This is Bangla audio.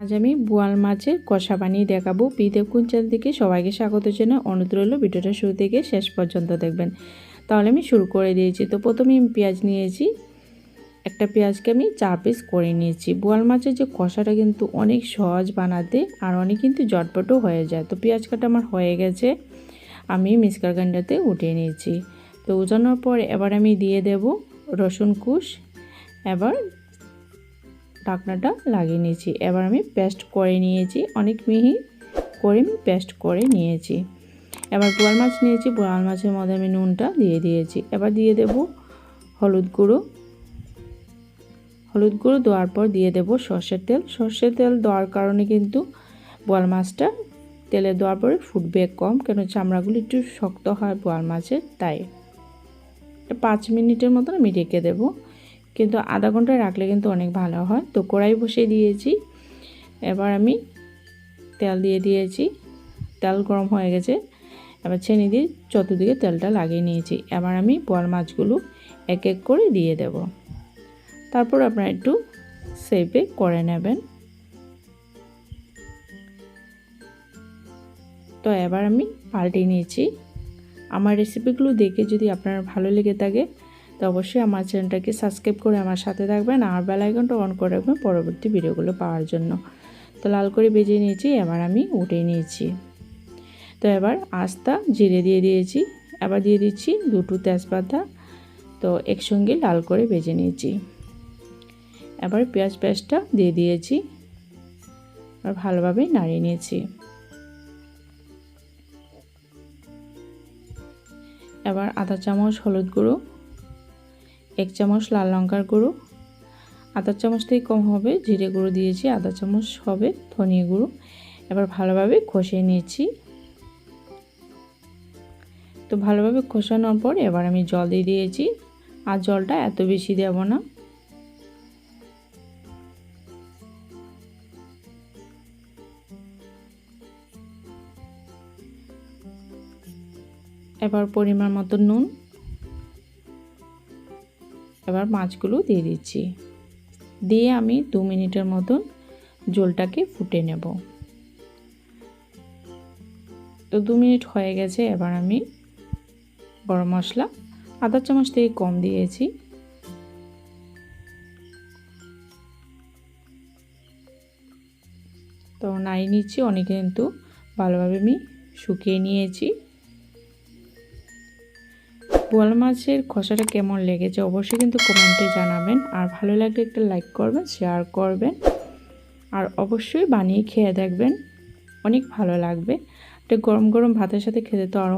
আজ আমি বোয়াল মাছের কষা বানিয়ে দেখাবো। পিতে কুঞ্চাল থেকে সবাইকে স্বাগত জানাই। অনুরোধ রইল ভিডিওটা শুরু থেকে শেষ পর্যন্ত দেখবেন। তাহলে আমি শুরু করে দিয়েছি। তো প্রথমে আমি পেঁয়াজ নিয়েছি। একটা পেঁয়াজকে আমি চার পিস করে নিয়েছি। বোয়াল মাছের যে কষাটা কিন্তু অনেক সহজ বানাতে আর অনেক কিন্তু জটপটও হয়ে যায়। তো পেঁয়াজ কাটা আমার হয়ে গেছে। আমি মিসকার গান্ডাতে উঠিয়ে নিয়েছি। তো উজানোর পর এবার আমি দিয়ে দেব রসুন কুশ, এবার ঢাকনাটা লাগিয়ে নিয়েছি। এবার আমি পেস্ট করে নিয়েছি। অনেক মিহি করে আমি পেস্ট করে নিয়েছি। এবার বোয়াল মাছ নিয়েছি। বোয়াল মাছের মধ্যে আমি নুনটা দিয়ে দিয়েছি। এবার দিয়ে দেব হলুদ গুঁড়ো। হলুদ গুঁড়ো দেওয়ার পর দিয়ে দেব সর্ষের তেল। সর্ষের তেল দেওয়ার কারণে কিন্তু বোয়াল মাছটা তেলে দেওয়ার পরে ফুটবে কম কেন চামড়াগুলো একটু শক্ত হয় বোয়াল মাছের, তাই। পাঁচ মিনিটের মতন আমি রেখে দেবো। কিন্তু আধা ঘণ্টা রাখলে কিন্তু অনেক ভালো হয়। তো কড়াই বসিয়ে দিয়েছি। এবার আমি তেল দিয়ে দিয়েছি। তেল গরম হয়ে গেছে। এবার ছেনি দিয়ে চতুর্দিকে তেলটা লাগিয়ে নিয়েছি। এবার আমি বোয়াল মাছগুলো এক এক করে দিয়ে দেব। তারপর আপনারা একটু সেপে করে নেবেন। তো এবার আমি পাল্টে নিয়েছি। আমার রেসিপিগুলো দেখে যদি আপনার ভালো লেগে থাকে তো অবশ্যই আমার চ্যানেলটাকে সাবস্ক্রাইব করে আমার সাথে থাকবেন আর বেল আইকনটা অন করে রাখবেন পরবর্তী ভিডিওগুলো পাওয়ার জন্য। তো লাল করে বেজে নিয়েছি, এবার আমি উঠে নিয়েছি। তো এবার আস্তা জিরে দিয়ে দিয়েছি, এবার দিয়ে দিচ্ছি দুটো তেজপাতা। তো একসঙ্গে লাল করে বেজে নিয়েছি। এবার পেঁয়াজ পেঁয়াজটা দিয়ে দিয়েছি আর ভালোভাবে নাড়িয়ে নিয়েছি। এবার আধা চামচ, হলুদ গুঁড়ো এক চামচ লাল লঙ্কার গুঁড়ো আধা চামচ থেকে কম হবে, জিরে গুঁড়ো দিয়েছি আধা চামচ হবে ধনিয়া গুঁড়ো। এবার ভালোভাবে কষিয়ে নিয়েছি। তো ভালোভাবে কষানোর পর এবার আমি জল দিয়ে দিয়েছি, আর জলটা এত বেশি দেব না। এবার পরিমাণ মতো নুন এবার মাছগুলো দিয়ে দিচ্ছি। দিয়ে আমি দু মিনিটের মতন জলটাকে ফুটে নেব। তো দু মিনিট হয়ে গেছে, এবার আমি গরম মশলা আধা চামচ থেকে কম দিয়েছি। তো নাই নিচ্ছি, অনেকে কিন্তু ভালোভাবে আমি শুকিয়ে নিয়েছি। বোয়াল মাছের খসাটা কেমন লেগেছে অবশ্যই কিন্তু কমেন্টে জানাবেন। আর ভালো লাগলে একটা লাইক করবেন, শেয়ার করবেন। আর অবশ্যই বানিয়ে খেয়ে দেখবেন, অনেক ভালো লাগবে। এটা গরম গরম ভাতের সাথে খেতে তো আরও